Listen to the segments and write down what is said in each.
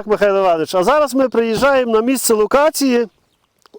Так, Михайло Іванович, а зараз ми приїжджаємо на місце локації,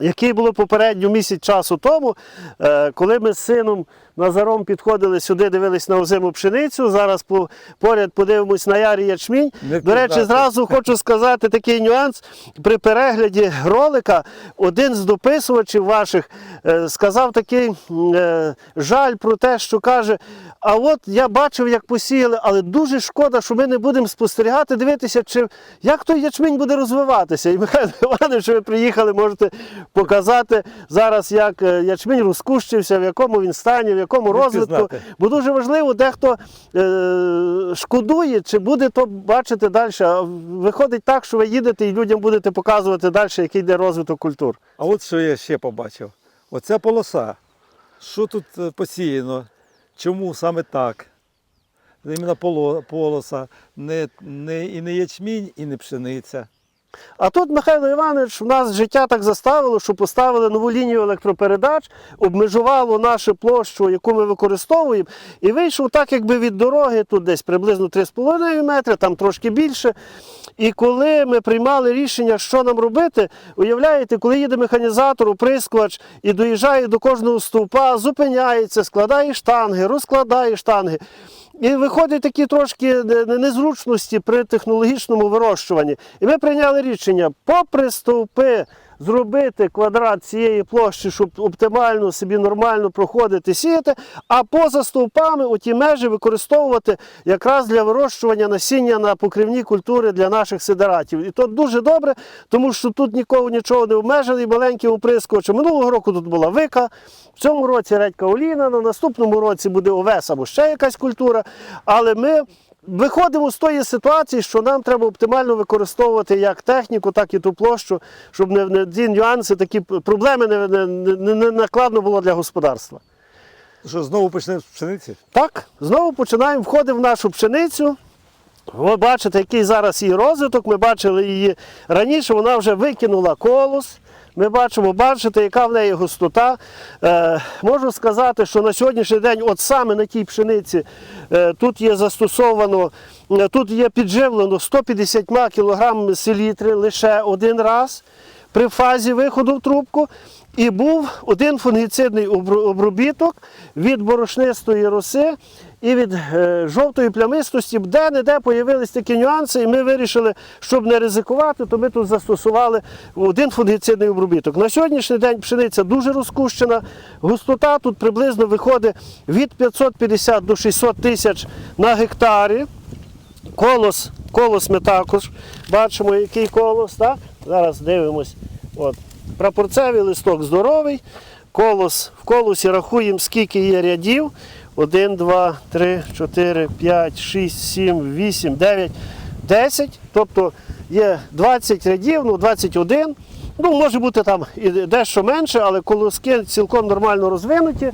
яке було попередньо місяць часу тому, е, коли ми з сином Назаром підходили сюди, дивились на озиму пшеницю. Зараз по, поряд подивимось на ярі ячмінь. Не До речі, зразу хочу сказати такий нюанс. При перегляді ролика один з дописувачів ваших е, сказав такий е, жаль про те, що каже: а от я бачив, як посіяли, але дуже шкода, що ми не будемо спостерігати, дивитися, чи як той ячмінь буде розвиватися. І Михайло Іванович, ви приїхали, можете показати зараз, як е, ячмінь розкущився, в якому він стані, якому розвитку. Бо дуже важливо, дехто е, шкодує, чи буде то бачити далі. Виходить так, що ви їдете і людям будете показувати далі, який йде розвиток культур. А от що я ще побачив. Оця полоса. Що тут е, посіяно? Чому саме так? Іменно полоса, не, не, і не ячмінь, і не пшениця. А тут Михайло Іванович, в нас життя так заставило, що поставили нову лінію електропередач, обмежувало нашу площу, яку ми використовуємо, і вийшов так, якби від дороги, тут десь приблизно 3,5 метри, там трошки більше. І коли ми приймали рішення, що нам робити, уявляєте, коли їде механізатор, оприскувач і доїжджає до кожного стовпа, зупиняється, складає штанги, розкладає штанги. І виходять такі трошки не- незручності при технологічному вирощуванні. І ми прийняли рішення, попри стовпи, зробити квадрат цієї площі, щоб оптимально собі нормально проходити, сіяти, а поза стовпами оті межі використовувати якраз для вирощування насіння на покривні культури для наших сидератів. І то дуже добре, тому що тут нікого нічого не обмежили, маленьким оприскувачем. Минулого року тут була вика, в цьому році редька оліна, на наступному році буде овес або ще якась культура. Але ми виходимо з тої ситуації, що нам треба оптимально використовувати як техніку, так і ту площу, щоб не, не ті нюанси, такі проблеми не, не, не, не накладно було для господарства. Що знову почнемо з пшениці? Так, знову починаємо входимо в нашу пшеницю. Ви бачите, який зараз її розвиток. Ми бачили її раніше, вона вже викинула колос. Ми бачимо, бачите, яка в неї густота. Е, можу сказати, що на сьогоднішній день, от саме на тій пшениці, е, тут є застосовано, е, тут є підживлено 150 кг селітри лише один раз при фазі виходу в трубку. І був один фунгіцидний обробіток від борошнистої роси і від е, жовтої плямистості, де-не-де появились такі нюанси, і ми вирішили, щоб не ризикувати, то ми тут застосували один фунгіцидний обробіток. На сьогоднішній день пшениця дуже розкущена, густота тут приблизно виходить від 550 до 600 тисяч на гектарі. Колос, колос ми також бачимо, який колос. Так? Зараз дивимось. От. Прапорцевий листок здоровий. Колос, в колосі рахуємо, скільки є рядів. 1, 2, 3, 4, 5, 6, 7, 8, 9, 10. Тобто є 20 рядів, ну 21. Ну, може бути там і дещо менше, але колоски цілком нормально розвинуті.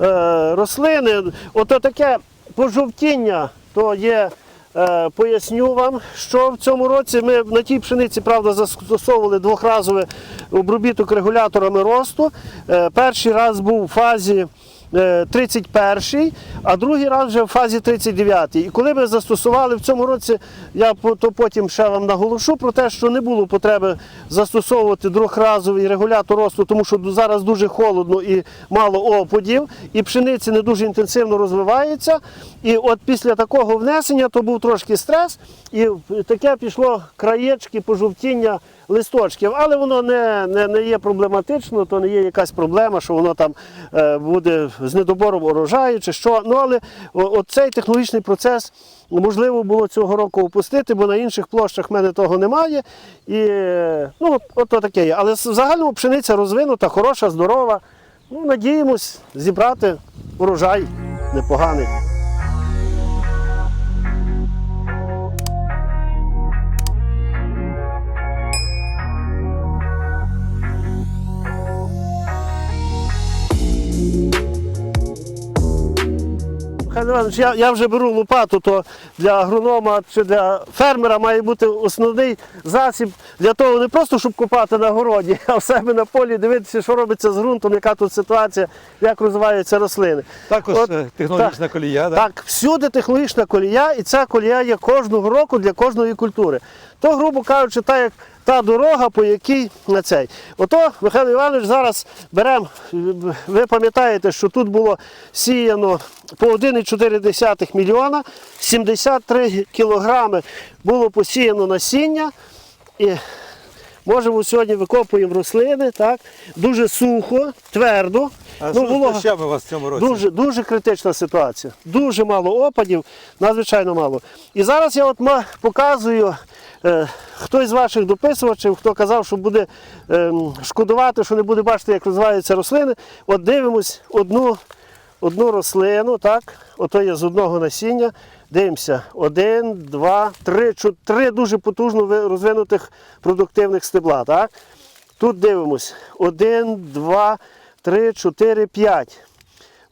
Е, рослини, ото таке пожовтіння, то є. Е, Поясню вам, що в цьому році ми на тій пшениці, правда, застосовували двохразовий обробіток регуляторами росту. Е, Перший раз був у фазі е, 31, а другий раз вже в фазі 39. І коли ми застосували в цьому році, я то потім ще вам наголошу про те, що не було потреби застосовувати двохразовий регулятор росту, тому що зараз дуже холодно і мало опадів, і пшениці не дуже інтенсивно розвивається. І от після такого внесення то був трошки стрес, і таке пішло краєчки, пожовтіння листочків, але воно не, не, не є проблематично, то не є якась проблема, що воно там е, буде з недобором урожаю чи що. Ну але цей технологічний процес можливо було цього року опустити, бо на інших площах в мене того немає. І ну, от, от то таке є. Але в загальному пшениця розвинута, хороша, здорова. Ну, надіємось зібрати урожай непоганий. Іванович, я, я вже беру лопату, то для агронома чи для фермера має бути основний засіб для того, не просто щоб копати на городі, а в себе на полі дивитися, що робиться з ґрунтом, яка тут ситуація, як розвиваються рослини. Також От, технологічна технологічна колія, так? Так, всюди технологічна колія, і ця колія є кожного року для кожної культури. То, грубо кажучи, та, як, та дорога, по якій на цей. Ото Михайло Іванович зараз беремо. Ви пам'ятаєте, що тут було сіяно по 1,4 мільйона, 73 кілограми було посіяно насіння. І можемо сьогодні викопуємо рослини, так? дуже сухо, твердо. А Ну, з волога- у вас в цьому році? Дуже, дуже критична ситуація. Дуже мало опадів, надзвичайно мало. І зараз я от показую, е, хтось з ваших дописувачів, хто казав, що буде ем, шкодувати, що не буде бачити, як розвиваються рослини. От дивимось одну, одну рослину, так? Ото є з одного насіння. Дивимося. Один, два, три, три дуже потужно розвинутих продуктивних стебла. Так? Тут дивимось. Один, два, три, чотири, п'ять.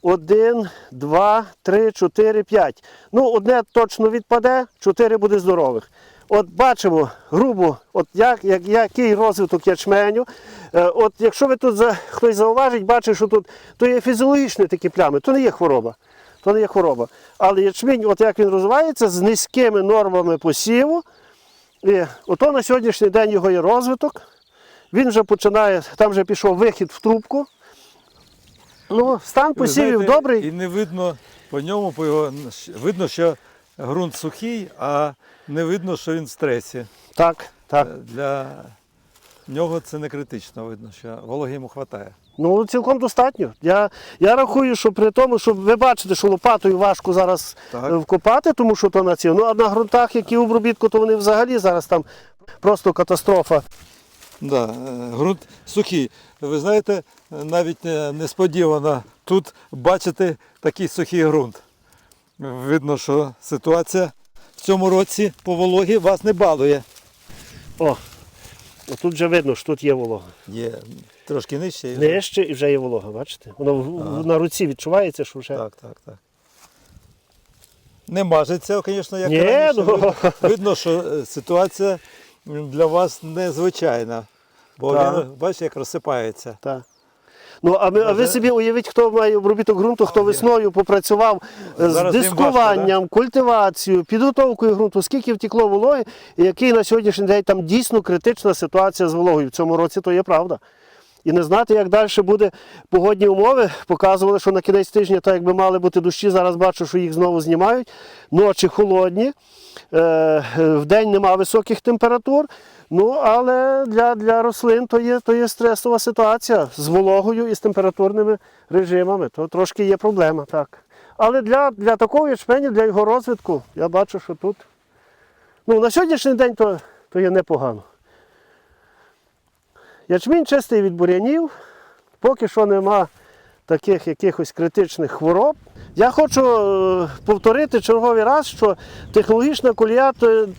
Один, два, три, чотири, п'ять. Ну, одне точно відпаде, чотири буде здорових. От бачимо грубо, от як, як, який розвиток ячменю. Е, от якщо ви тут за, хтось зауважить, бачить, що тут то є фізіологічні такі плями, то не є хвороба. То не є хвороба. Але ячмінь, от як він розвивається, з низькими нормами посіву. І ото на сьогоднішній день його є розвиток. Він вже починає, там вже пішов вихід в трубку. Ну, стан посівів знаєте, добрий. І не видно по ньому, по його, видно, що ґрунт сухий, а не видно, що він в стресі. Так, так. Для нього це не критично, видно, що вологи йому вистачає. Ну, цілком достатньо. Я, я рахую, що при тому, що ви бачите, що лопатою важко зараз Так. е, вкопати, тому що то на ці. Ну, а на ґрунтах, які в обробітку, то вони взагалі зараз там просто катастрофа. Да, е, ґрунт сухий. Ви знаєте, навіть е, несподівано тут бачите такий сухий ґрунт. Видно, що ситуація в цьому році по вологі вас не балує. О, тут вже видно, що тут є волога. Є трошки нижче. і- Нижче і вже є волога, бачите? Воно в- на руці відчувається, що вже. Так, так, так. Не мажеться, звісно, як Ні, раніше. ну. Видно, що е, ситуація для вас незвичайна. Бо він, бачите, як розсипається. Так. Ну, а, ми, а ви собі уявіть, хто має обробіток ґрунту, хто весною попрацював з Зараз їм дискуванням, культивацією, підготовкою ґрунту, скільки втекло вологи, і який на сьогоднішній день там дійсно критична ситуація з вологою. В цьому році то є правда. І не знати, як далі буде погодні умови. Показували, що на кінець тижня, так якби мали бути дощі, зараз бачу, що їх знову знімають. Ночі холодні, е, в день нема високих температур. Ну, але для, для рослин то є, то є стресова ситуація з вологою і з температурними режимами. То трошки є проблема, так. Але для, для такого ячменю, для його розвитку, я бачу, що тут. Ну, на сьогоднішній день то, то є непогано. Ячмінь чистий від бур'янів, поки що нема таких якихось критичних хвороб. Я хочу е, повторити черговий раз, що технологічна колія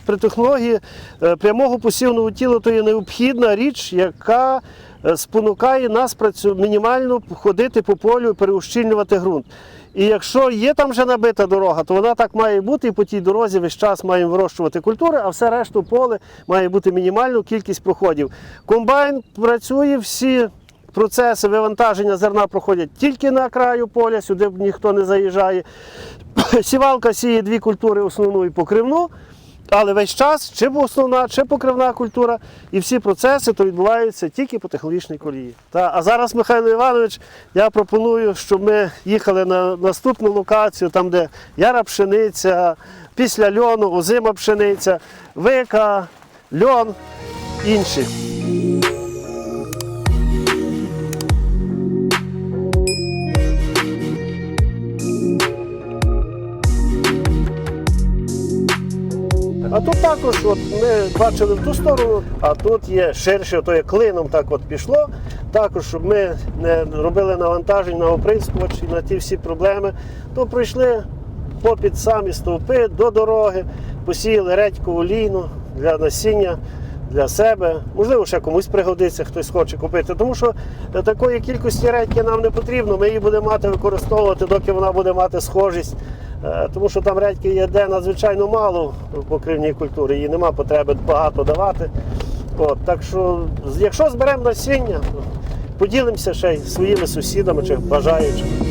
при технології е, прямого посівного тіла то є необхідна річ, яка е, спонукає нас мінімально ходити по полю переущільнювати ґрунт. І якщо є там вже набита дорога, то вона так має бути, і по тій дорозі весь час маємо вирощувати культури, а все решту поле має бути мінімальну кількість проходів. Комбайн працює, всі процеси вивантаження зерна проходять тільки на краю поля, сюди ніхто не заїжджає. Сівалка сіє дві культури, основну і покривну. Але весь час чи основна, чи покривна культура, і всі процеси то відбуваються тільки по технологічній колії. Та, а зараз, Михайло Іванович, я пропоную, щоб ми їхали на наступну локацію, там, де яра пшениця, після льону, озима пшениця, вика, льон, інші. Тут також, от ми бачили в ту сторону, а тут є ширше, то є клином так от пішло. Також, щоб ми не робили навантажень на оприскувач і на ті всі проблеми, то пройшли попід самі стовпи до дороги, посіяли редьку олійну для насіння. Для себе, можливо, ще комусь пригодиться, хтось хоче купити. Тому що такої кількості редьки нам не потрібно. Ми її будемо мати використовувати, доки вона буде мати схожість. Е, Тому що там редьки є де надзвичайно мало покривній культурі, її нема потреби багато давати. От, так що, якщо зберемо насіння, поділимося ще й своїми сусідами чи бажаючими.